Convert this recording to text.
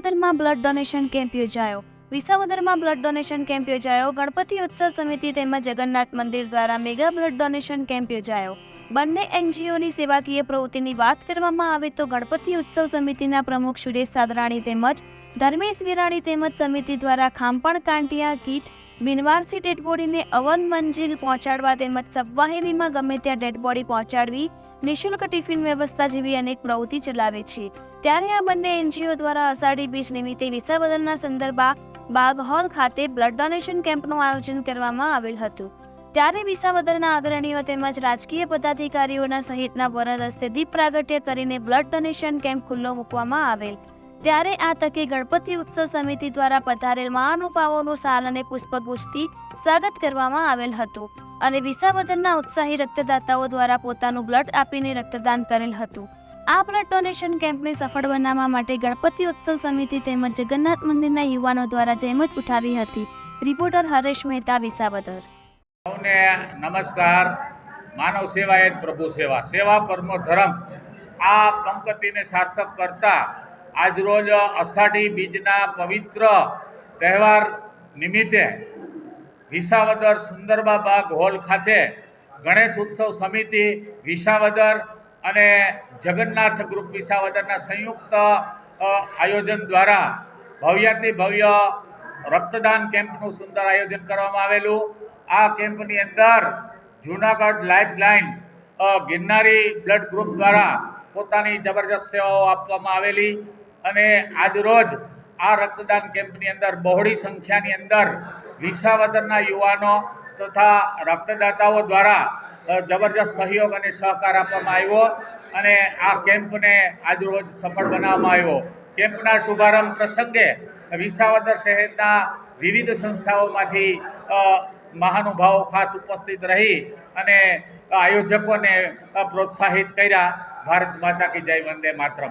વિસાવદરમાં blood donation camp યોજાયો. વિસાવદરમાં બ્લડ ડોનેશન કેમ્પ યોજાયો. ગણપતિ ઉત્સવ સમિતિ તેમજ જગન્નાથ મંદિર દ્વારા મેગા બ્લડ ડોનેશન કેમ્પ યોજાયો. બંને એનજીઓની સેવાકીય પ્રવૃત્તિની વાત કરવામાં આવે તો ગણપતિ ઉત્સવ સમિતિના પ્રમુખ સુરેશ સાદરાણી તેમજ ધર્મેશ વિરાણી તેમજ સમિતિ દ્વારા ખાંપણ કાંટિયા કીટ, બિનવારસી ડેડ બોડીને અવન મંજિલ પહોંચાડવા તેમજ સબવાહિનીમાં ગમે ત્યાં ડેડ બોડી પહોંચાડવી નિઃશુલ્ક ટિફિન વ્યવસ્થા જેવી અનેક પ્રવૃત્તિ ચલાવે છે. ત્યારે આ બંને એનજીઓ દ્વારા અષાઢી બીજ નિમિત્તે વિસાવદરના સંદર્ભા બાગહોલ ખાતે બ્લડ ડોનેશન કેમ્પનું આયોજન કરવામાં આવેલ હતું. ત્યારે વિસાવદરના અગ્રણીઓ તેમજ રાજકીય પદાધિકારીઓના સહિતના વરદ હસ્તે દીપ પ્રાગટ્ય કરીને બ્લડ ડોનેશન કેમ્પ ખુલ્લો મૂકવામાં આવેલ. ત્યારે આ તકે ગણપતિ ઉત્સવ સમિતિ દ્વારા પધારેલ મહાનુભાવોનું સાલ અને પુષ્પગુચ્છથી સ્વાગત કરવામાં આવેલ હતું અને વિસાવદનના ઉત્સાહી રક્તદાતાઓ દ્વારા પોતાનું બ્લડ આપીને રક્તદાન કરેલ હતું. આ બ્લડ ડોનેશન કેમ્પને સફળ બનાવવા માટે ગણપતિ ઉત્સવ સમિતિ તેમજ જગન્નાથ મંદિરના યુવાનો દ્વારા જહેમત ઉઠાવી હતી. રિપોર્ટર હરેશ મહેતા, વિસાવદર. સૌને નમસ્કાર. માનવ સેવા એ પ્રભુ સેવા. સેવા પરમો ધર્મ. આ પંકતિને સાર્થક કરતા આજરોજ અષાઢી બીજના પવિત્ર તહેવાર નિમિત્તે વિસાવદર સુંદરબા બાગ હોલ ખાતે ગણેશ ઉત્સવ સમિતિ વિસાવદર અને જગન્નાથ ગ્રુપ વિસાવદરના સંયુક્ત આયોજન દ્વારા ભવ્યાતિ ભવ્ય રક્તદાન કેમ્પનું સુંદર આયોજન કરવામાં આવેલું. આ કેમ્પની અંદર Junagadh life line Girnari blood group દ્વારા પોતાની જબરજસ્ત સેવાઓ આપવામાં આવેલી અને આજરોજ આ રક્તદાન કેમ્પની અંદર બહોળી સંખ્યાની અંદર વિસાવદરના યુવાનો તથા રક્તદાતાઓ દ્વારા જબરજસ્ત સહયોગ અને સહકાર આપવામાં આવ્યો અને આ કેમ્પને આજરોજ સફળ બનાવવામાં આવ્યો. કેમ્પના શુભારંભ પ્રસંગે વિસાવદર શહેરના વિવિધ સંસ્થાઓમાંથી મહાનુભાવો ખાસ ઉપસ્થિત રહી અને આયોજકોને પ્રોત્સાહિત કર્યા. ભારત માતા કી જય વંદે માતરમ.